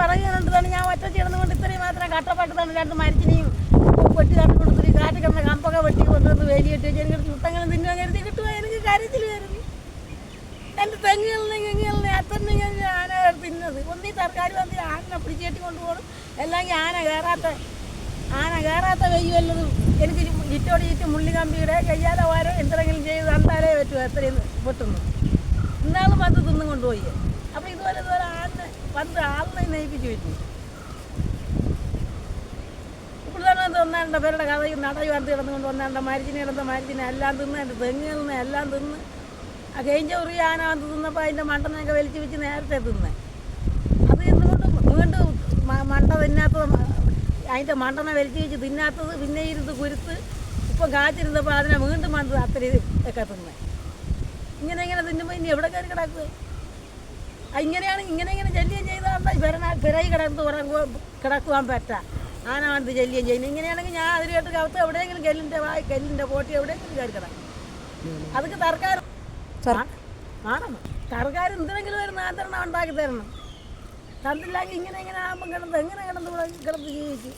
പിറകെ കണ്ടതാണ് ഞാൻ ഒറ്റ ചേർന്നുകൊണ്ട് ഇത്രയും മാത്രം കട്ടപ്പെട്ടതാണ് രണ്ട് മരിച്ചിനെയും വെട്ടി തട്ടി കൊടുത്തിട്ട് കാറ്റ് കിടന്ന കമ്പൊക്കെ വെട്ടി കൊണ്ടുവന്ന് വേലിയിട്ട് എനിക്ക് ചുട്ടങ്ങനെ തിന്നുവാൻ കരുതി. കിട്ടുക എനിക്ക് കരുത്തിൽ വരുന്നു. എന്റെ തെങ്ങുകളിൽ ഇങ്ങനെ അത്തന്നെ ഞാൻ ആന തിന്നത്. ഒന്നീ സർക്കാർ വന്ന് ആനനെ പിടിച്ചേട്ടി കൊണ്ടുപോകണം അല്ലെങ്കിൽ ആന കയറാത്ത ആന കയറാത്ത വെയ്യ് വല്ലതും എനിക്ക് ചുറ്റോട് മുള്ളി മുള്ളിക്കമ്പിയുടെ കയ്യാല വാരോ എന്തെങ്കിലും ചെയ്ത് തന്നാലേ പറ്റുമോ എത്രയും പൊട്ടുന്നു ഇന്നാളും അത് തിന്നും കൊണ്ടുപോയി. പന്ത് ആളിനെ നയിപ്പിച്ച് വെച്ചു. ഇപ്പോൾ തന്നെ ഒന്നാണ്ട പേരുടെ കഥയും നടയും അത് കിടന്നുകൊണ്ട് ഒന്നാണ്ട മരിച്ചിനെ കിടന്ന മരിച്ചിനെ എല്ലാം തിന്ന് എന്റെ തെങ്ങുകളിനെ എല്ലാം തിന്ന്. ആ കഴിഞ്ഞ ഒരു ആന തിന്നപ്പോൾ അതിന്റെ മണ്ടനൊക്കെ വലിച്ചു വെച്ച് നേരത്തെ തിന്ന്. അത് എന്തുകൊണ്ട് വീണ്ടും മണ്ട തിന്നാത്തത് അതിന്റെ മണ്ടനെ വലിച്ചു വെച്ച് തിന്നാത്തത് പിന്നെ ഇരുന്ന് കുരുത്ത് ഇപ്പം കാച്ചിരുന്നപ്പോൾ അതിനെ വീണ്ടും വന്ന് അത്രയും ഒക്കെ തിന്ന്. ഇങ്ങനെ ഇങ്ങനെ തിന്നുമ്പോൾ ഇനി എവിടെ കയറി കിടക്കുക? ഇങ്ങനെയാണ് ഇങ്ങനെ ഇങ്ങനെ ശല്യം ചെയ്താൽ പിറന പിറകി കിടന്ന് ഉറങ്ങുക കിടക്കുവാൻ പറ്റാം. ആന ഇത് ശല്യം ചെയ്യുന്നത്. ഇങ്ങനെയാണെങ്കിൽ ഞാൻ അതിലായിട്ട് കവത്ത് എവിടെയെങ്കിലും കല്ലിന്റെ വായി കല്ലിന്റെ പോട്ടി എവിടെയെങ്കിലും കയറി കിടക്കും. അതൊക്കെ സർക്കാർ വേണം സർക്കാർ എന്തിനെങ്കിലും ഒരു നിയന്ത്രണം ഉണ്ടാക്കി തരണം. തന്നില്ലെങ്കിൽ ഇങ്ങനെ ഇങ്ങനെ ആകുമ്പോൾ കിടന്ന് എങ്ങനെ കിടന്ന് കിടന്ന് ജീവിക്കും?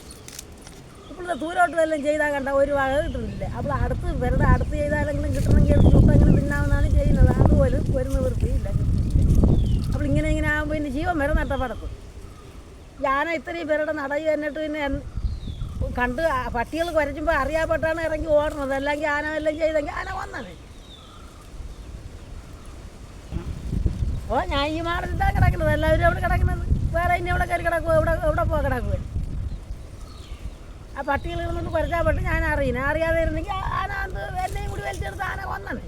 ഇപ്പോഴത്തെ ദൂരോട്ട് വല്ലതും ചെയ്താൽ കണ്ട ഒരു വക കിട്ടുന്നില്ല. അപ്പോൾ അടുത്ത് വെറുതെ അടുത്ത് ചെയ്താലെങ്കിലും കിട്ടണമെങ്കിൽ എടുത്ത് ചുട്ടെങ്കിലും തിന്നാമെന്നാണ് ചെയ്യുന്നത് അതുപോലും ഒരു നിവൃത്തിയില്ല അപ്പോൾ ഇങ്ങനെ ഇങ്ങനെ ആകുമ്പോൾ എന്റെ ജീവൻ വരെ നഷ്ടപ്പെടുത്തും ഞാന ഇത്രയും പേരുടെ നടയിൽ എന്നിട്ട് പിന്നെ കണ്ട് പട്ടികൾ കുരച്ചുമ്പോൾ അറിയാപ്പെട്ടാണ് ഇറങ്ങി ഓടുന്നത്. അല്ലെങ്കിൽ ആന എല്ലാം ചെയ്തെങ്കിൽ ആന വന്നത്. ഓ ഞാൻ ഈ മാടത്തിട്ടാ കിടക്കുന്നത്. എല്ലാവരും എവിടെ കിടക്കുന്നത്? വേറെ ഇനി എവിടെ കയറി കിടക്കുക എവിടെ എവിടെ പോകാൻ കിടക്കുക ആ പട്ടികൾ ഇരുന്നുകൊണ്ട് കുരച്ചാൽ ഞാൻ അറിയുന്നത് അറിയാതെ ഇരുന്നെങ്കിൽ ആന അത് എന്നെയും കൂടി വലിച്ചെടുത്ത് ആന വന്നത്.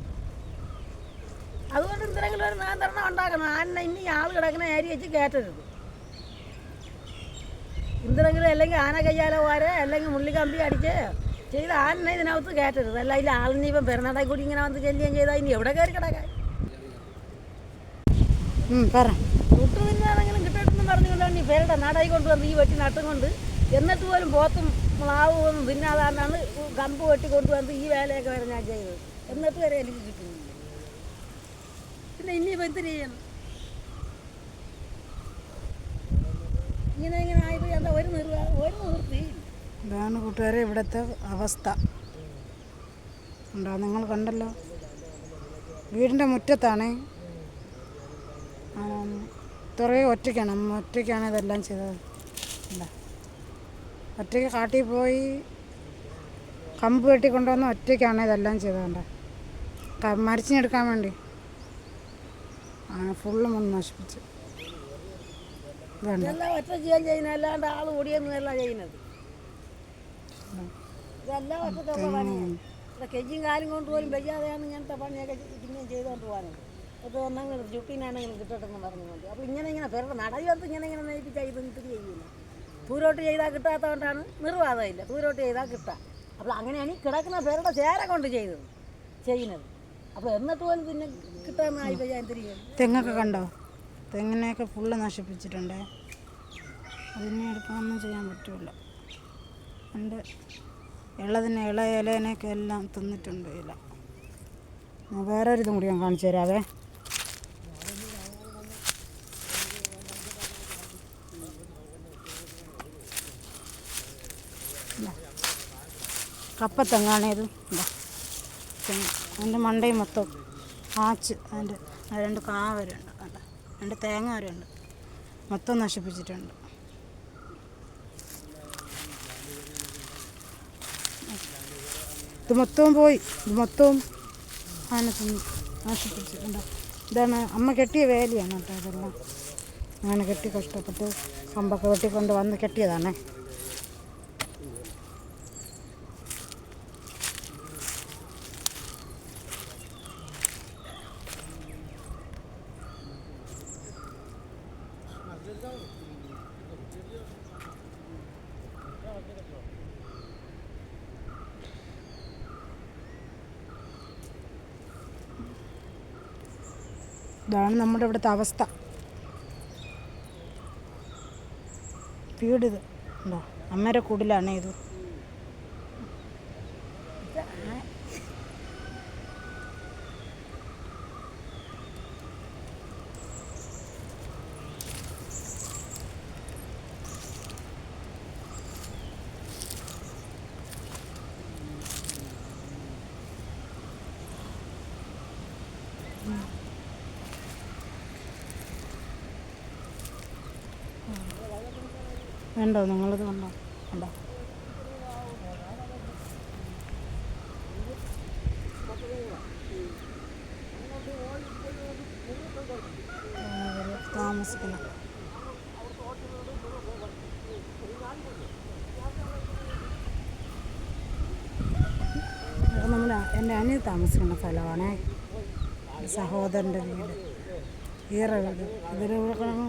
അതുകൊണ്ട് എന്തെങ്കിലും ഒരു നിയന്ത്രണം ഉണ്ടാക്കണം. ആന ഇനി ആൾ കിടക്കുന്ന ഏരിയ വെച്ച് കയറ്റരുത്. എന്തെങ്കിലും അല്ലെങ്കിൽ ആന കയ്യാല പോരെ അല്ലെങ്കിൽ മുള്ളിക്കമ്പി അടിച്ച് ചെയ്ത് ആനെ ഇതിനകത്ത് കയറ്റരുത്. അല്ല അതിൽ ആളിനെ ഇപ്പം പെരുന്നാടായി കൂടി ഇങ്ങനെ വന്ന് ചെല്ലുകയും ചെയ്താൽ ഇനി എവിടെ കയറി കിടക്കാൻ? പറ. തൊട്ട് കിട്ടട്ടെന്ന് പറഞ്ഞുകൊണ്ടാണ് ഈ പേരുടെ നാടായി കൊണ്ടുവന്ന് ഈ വെട്ടി നട്ടും കൊണ്ട് എന്നിട്ട് പോലും പോത്തും മ്ലാവും ഒന്നും തിന്നാതാണ്ടാണ് കമ്പ് വെട്ടി കൊണ്ടുവന്ന് ഈ വേലയൊക്കെ വരെ ഞാൻ ചെയ്തത്. എന്നിട്ട് വരെ എനിക്ക് കിട്ടുന്നില്ല. പിന്നെ ഇനിയിപ്പോൾ എന്ത് ചെയ്യണം? ഇങ്ങനെ ഇങ്ങനെ ആയത് എന്താ ഒരു നിർവ ഒരു നിവൃത്തി ഇതാണ് കൂട്ടുകാരെ ഇവിടുത്തെ അവസ്ഥ. ഉണ്ടോ? നിങ്ങൾ കണ്ടല്ലോ. വീടിന്റെ മുറ്റത്താണ്. തുറയെ ഒറ്റയ്ക്കാണ്. ഒറ്റയ്ക്കാണ് ഇതെല്ലാം ചെയ്തത്. ഒറ്റയ്ക്ക് കാട്ടിൽ പോയി കമ്പ് വെട്ടിക്കൊണ്ടുവന്ന് ഒറ്റയ്ക്കാണ് ഇതെല്ലാം ചെയ്തതുകൊണ്ട് മരിച്ചിനെടുക്കാൻ വേണ്ടി. ആ ഫുള്ളും ഒന്ന് നശിപ്പിച്ചു ഇതെല്ലാം ഒറ്റ ചെയ്യാൻ ചെയ്യുന്ന അല്ലാണ്ട് ആൾ ഓടിയൊന്നുമല്ല ചെയ്യുന്നത്. ഇതെല്ലാം ഒറ്റക്കുള്ള പണിയാണ് ഇവിടെ കെജ്ജിയും കാലും കൊണ്ട് പോലും വയ്യാതെയാണ് ഇങ്ങനത്തെ പണിയൊക്കെ പിന്നെയും ചെയ്തുകൊണ്ട് പോകുന്നത് ഇപ്പോൾ ഒന്നെങ്കിലും ചുട്ടീനാണെങ്കിലും കിട്ടട്ടെന്ന് പറഞ്ഞുകൊണ്ട്. അപ്പോൾ ഇങ്ങനെ ഇങ്ങനെ പേരുടെ വന്ന് ഇങ്ങനെ ഇങ്ങനെ നയിപ്പിച്ചാൽ ഇത് ഇത്തിരി ചെയ്യില്ല ദൂരോട്ട് ചെയ്താൽ കിട്ടാത്തതുകൊണ്ടാണ് നിർവാദമില്ല. ദൂരോട്ട് ചെയ്താൽ കിട്ടാം. അപ്പോൾ അങ്ങനെയാണ് ഈ കിടക്കുന്ന പേരുടെ ചേര കൊണ്ട് ചെയ്തത്. ചെയ്യുന്നത്. അപ്പോൾ എന്നിട്ട് പോലും പിന്നെ കിട്ടാമെന്നായി ഞാൻ തിരികെ തെങ്ങൊക്കെ കണ്ടോ? തെങ്ങിനെയൊക്കെ ഫുള്ള് നശിപ്പിച്ചിട്ടുണ്ട് അതിനെ എടുക്കാനൊന്നും ചെയ്യാൻ പറ്റില്ല എന്റെ ഇളതിന് ഇള ഇലേനെയൊക്കെ എല്ലാം തിന്നിട്ടുണ്ട് ഇല വേറെ ഇതും കൂടി ഞാൻ കാണിച്ചു തരാവേ. കപ്പത്തെങ്ങാണ് ഇത്. അതിന്റെ മണ്ടയും മൊത്തം ആച്ച് അതിന്റെ രണ്ട് കാവരുണ്ട്? രണ്ട് തേങ്ങ വരെ ഉണ്ട് മൊത്തം നശിപ്പിച്ചിട്ടുണ്ട്. ഇത് മൊത്തവും പോയി. ഇത് മൊത്തവും ആന നശിപ്പിച്ചിട്ടുണ്ട്. ഇതാണ് അമ്മ കെട്ടിയ വേലിയാണ് കേട്ടോ ഇതെല്ലാം. അങ്ങനെ കെട്ടി കഷ്ടപ്പെട്ട് കമ്പൊക്കെ വെട്ടിക്കൊണ്ട് വന്ന് കെട്ടിയതാണേ. ഇതാണ് നമ്മുടെ ഇവിടുത്തെ അവസ്ഥ. വീടിത്. ഉണ്ടോ? അമ്മേരെ കൂടിലാണ് ഇത്. Mm-hmm. വേണ്ടോ നിങ്ങളിത് കണ്ടോ? കണ്ടോ? താമസിക്കണം എന്റെ അനിയ താമസിക്കുന്ന സ്ഥലമാണേ. സഹോദരന്റെ വീട്. ഈറ വീട് ഇതൊരു ഇവിടെ കിടന്ന്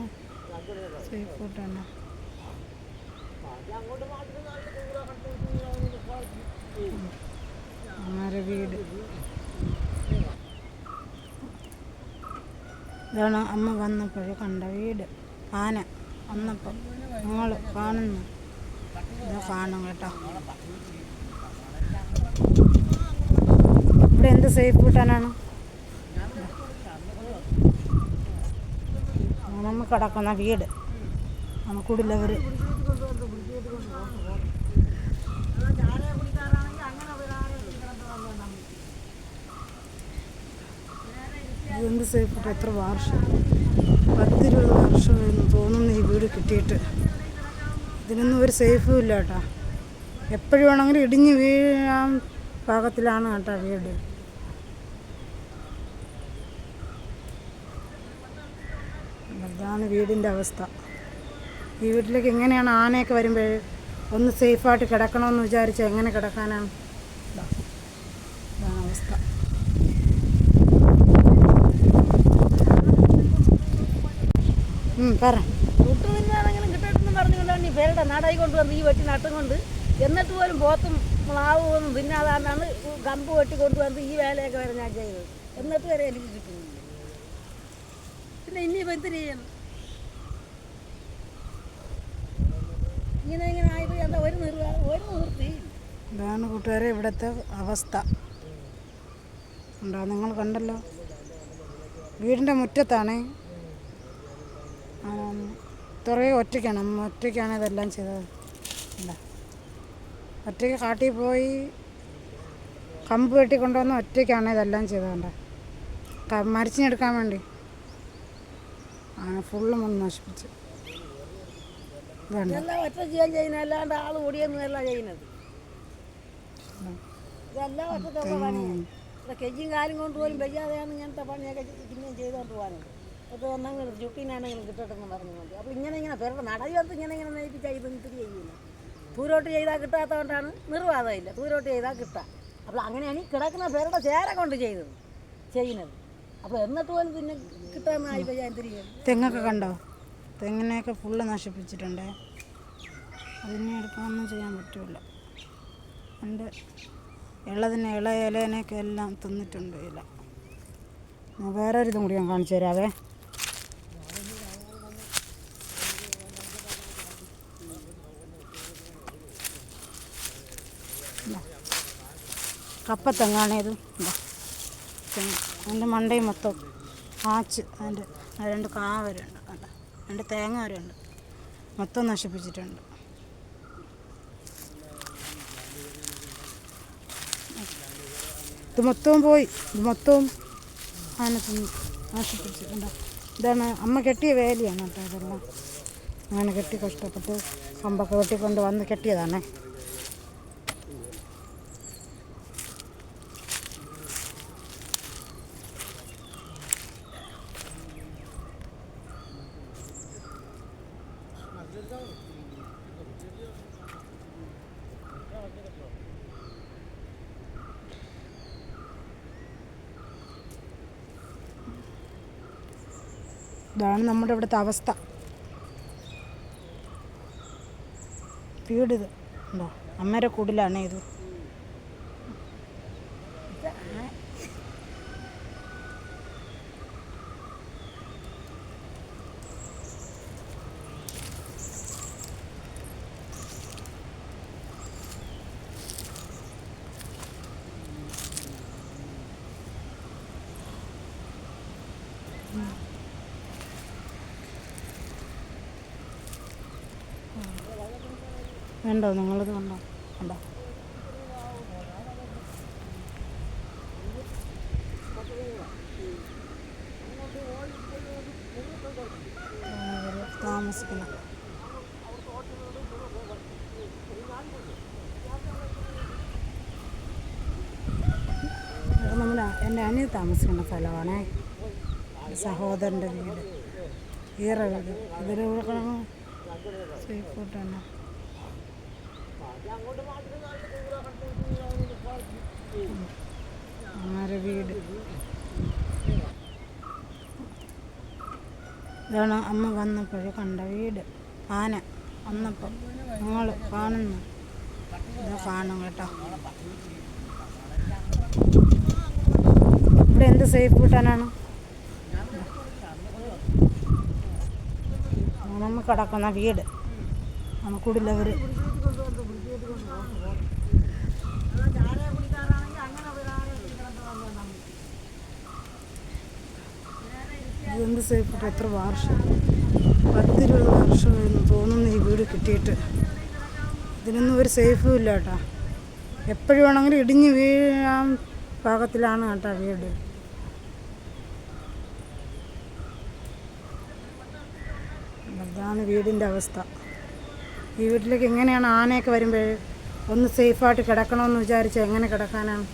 സേഫ് ഫുഡാണ് അമ്മയുടെ വീട് ഇതാണ് അമ്മ വന്നപ്പോൾ കണ്ട വീട്. ആന വന്നപ്പോൾ ഞങ്ങൾ കാണുന്നു. ഇതാ കാണും കേട്ടോ. ഇവിടെ എന്ത് സേഫ് കിട്ടാനാണ് നമ്മൾ കിടക്കുന്ന വീട്. നമുക്കുള്ളവർ സേഫ് കിട്ടും എത്ര വർഷം? പത്തിരുപത് വർഷമായിരുന്നു തോന്നുന്നു ഈ വീട് കിട്ടിയിട്ട്. ഇതിനൊന്നും ഒരു സേഫും ഇല്ല കേട്ടോ. എപ്പോഴും വേണമെങ്കിലും ഇടിഞ്ഞ് വീഴാൻ പാകത്തിലാണ് കേട്ടോ വീട്. അതാണ് വീടിന്റെ അവസ്ഥ. ഈ വീട്ടിലേക്ക് എങ്ങനെയാണ് ആനയൊക്കെ വരുമ്പോൾ ഒന്ന് സേഫായിട്ട് കിടക്കണമെന്ന് വിചാരിച്ചാൽ എങ്ങനെ കിടക്കാനാണ് ഇതാ. ഇതാണ് അവസ്ഥ ഉം, പറ. തൊട്ട് തിന്നാണെങ്കിലും കിട്ടട്ടെന്ന് പറഞ്ഞുകൊണ്ടാണ് ഈ പേരുടെ നാടായി കൊണ്ടുവന്ന് ഈ വെട്ടി നട്ടും കൊണ്ട് എന്നിട്ട് പോലും പോത്തും മാവും ഒന്നും തിന്നാതാണ് കമ്പ് വെട്ടി കൊണ്ടുവന്ന് ഈ വേലയൊക്കെ വരെ ഞാൻ ചെയ്തത്. എന്നിട്ട് വരെ എനിക്ക് കിട്ടുന്നില്ല. പിന്നെ ഇനിയിപ്പോൾ എന്തിനു ചെയ്യണം? ഇങ്ങനെ ഇങ്ങനെ ആയിപ്പോയി എന്താ ഒരു നിർവ ഒരു നിവൃത്തി. ഇതാണ് കൂട്ടുകാരെ ഇവിടുത്തെ അവസ്ഥ. ഉണ്ടോ? നിങ്ങൾ കണ്ടല്ലോ. വീടിന്റെ മുറ്റത്താണ് കുറേ ഒറ്റയ്ക്കാണ്. ഒറ്റയ്ക്കാണ് ഇതെല്ലാം ചെയ്തത്. ഒറ്റയ്ക്ക് കാട്ടിൽ പോയി കമ്പ് വെട്ടി കൊണ്ടുവന്ന് ഒറ്റയ്ക്കാണ് ഇതെല്ലാം ചെയ്തതുണ്ട് മരിച്ചിനെടുക്കാൻ വേണ്ടി. ഫുള്ള് മുന്ന് നശിപ്പിച്ച്. ഇതെല്ലാം ഒറ്റ ചെയ്യാൻ ചെയ്യുന്ന അല്ലാണ്ട് ആൾ ഓടിയൊന്നുമല്ല ചെയ്യുന്നത്. ഇതെല്ലാം പണിയാണ് കാലും കൊണ്ടുപോലും വയ്യാതെയാണ് ഇങ്ങനത്തെ പണിയൊക്കെ ചെയ്തുകൊണ്ട് പോകുന്നത് ഒന്നാം ഒന്നെങ്കിലും ചുട്ടീനാണെങ്കിലും കിട്ടട്ടെന്ന് പറഞ്ഞുകൊണ്ട് അപ്പോൾ ഇങ്ങനെ ഇങ്ങനെ പേരുടെ നടയുന്നത് ഇങ്ങനെ ഇങ്ങനെ നയിപ്പിച്ചാൽ ഇത് ഇത്തിരി ചെയ്യില്ല തൂരോട്ട് ചെയ്താൽ കിട്ടാത്തതുകൊണ്ടാണ് നിർവാദമില്ല. തൂരോട്ട് ചെയ്താൽ കിട്ടാം. അപ്പോൾ അങ്ങനെയാണ് ഈ കിടക്കുന്ന പേരുടെ ചേര കൊണ്ട് ചെയ്തത് ചെയ്യുന്നത്. അപ്പോൾ എന്നിട്ട് പോലും പിന്നെ കിട്ടാമെന്നായി ഞാൻ ചെയ്യും തെങ്ങൊക്കെ കണ്ടോ? തെങ്ങിനെയൊക്കെ ഫുള്ള് നശിപ്പിച്ചിട്ടുണ്ട്. അതിനെ എടുക്കാനൊന്നും ചെയ്യാൻ പറ്റില്ല എന്റെ ഇളതിനെ ഇള ഇലേനെയൊക്കെ എല്ലാം തിന്നിട്ടുണ്ട് ഇല. വേറെ ഒരു കൂടി ഞാൻ കാണിച്ചു തരാവേ ഇതാ. കപ്പത്തെങ്ങാണ് ഇത് അതിന്റെ മണ്ടയും മൊത്തം ആച്ച് അതിന്റെ രണ്ട് കാ വരെ ഉണ്ട് കണ്ടോ? രണ്ട് തേങ്ങ വരെ ഉണ്ട് മൊത്തം നശിപ്പിച്ചിട്ടുണ്ട്. ഇത് മൊത്തവും പോയി. ഇത് മൊത്തവും ആന നശിപ്പിച്ചിട്ടുണ്ട്. ഇതാണ് അമ്മ കെട്ടിയ വേലിയാണ് കേട്ടോ ഇതെല്ലാം. അങ്ങനെ കെട്ടി കഷ്ടപ്പെട്ട് കമ്പൊക്കെ വെട്ടിക്കൊണ്ട് വന്ന് കെട്ടിയതാണേ. ഇതാണ് നമ്മുടെ ഇവിടുത്തെ അവസ്ഥ. വീടിത് ഉണ്ടോ? അമ്മേരെ കൂടിലാണേ ഇത്. വേണ്ടോ? നിങ്ങളത് കണ്ടോ? കണ്ടോ? താമസിക്കണം എന്റെ അനിയ താമസിക്കുന്ന സ്ഥലമാണേ. സഹോദരന്റെ വീട്. ഈറ വീട് ഇതിലൂടെ സേഫ് ഫുഡ് തന്നെ. ഇതാണ് അമ്മ വന്നപ്പോൾ കണ്ട വീട്. ആന വന്നപ്പം ഞങ്ങൾ കാണുന്നു. ഇതാ കാണും കേട്ടോ. ഇവിടെ എന്ത് സേഫ് കിട്ടാനാണ്? നമ്മ കിടക്കുന്ന വീട്. നമുക്കിടില്ലവർ ഇതെന്ത് സേഫ് കിട്ടും എത്ര വർഷം? പത്തിരുപത് വർഷമായിരുന്നു തോന്നുന്നു ഈ വീട് കിട്ടിയിട്ട്. ഇതിനൊന്നും ഒരു സേഫും ഇല്ല കേട്ടോ. എപ്പോഴും വേണമെങ്കിലും ഇടിഞ്ഞ് വീഴാൻ പാകത്തിലാണ് കേട്ടോ വീട്. അതാണ് വീടിന്റെ അവസ്ഥ. ഈ വീട്ടിലേക്ക് എങ്ങനെയാണ് ആനയൊക്കെ വരുമ്പോൾ ഒന്ന് സേഫായിട്ട് കിടക്കണമെന്ന് വിചാരിച്ചാൽ എങ്ങനെ കിടക്കാനാണ്?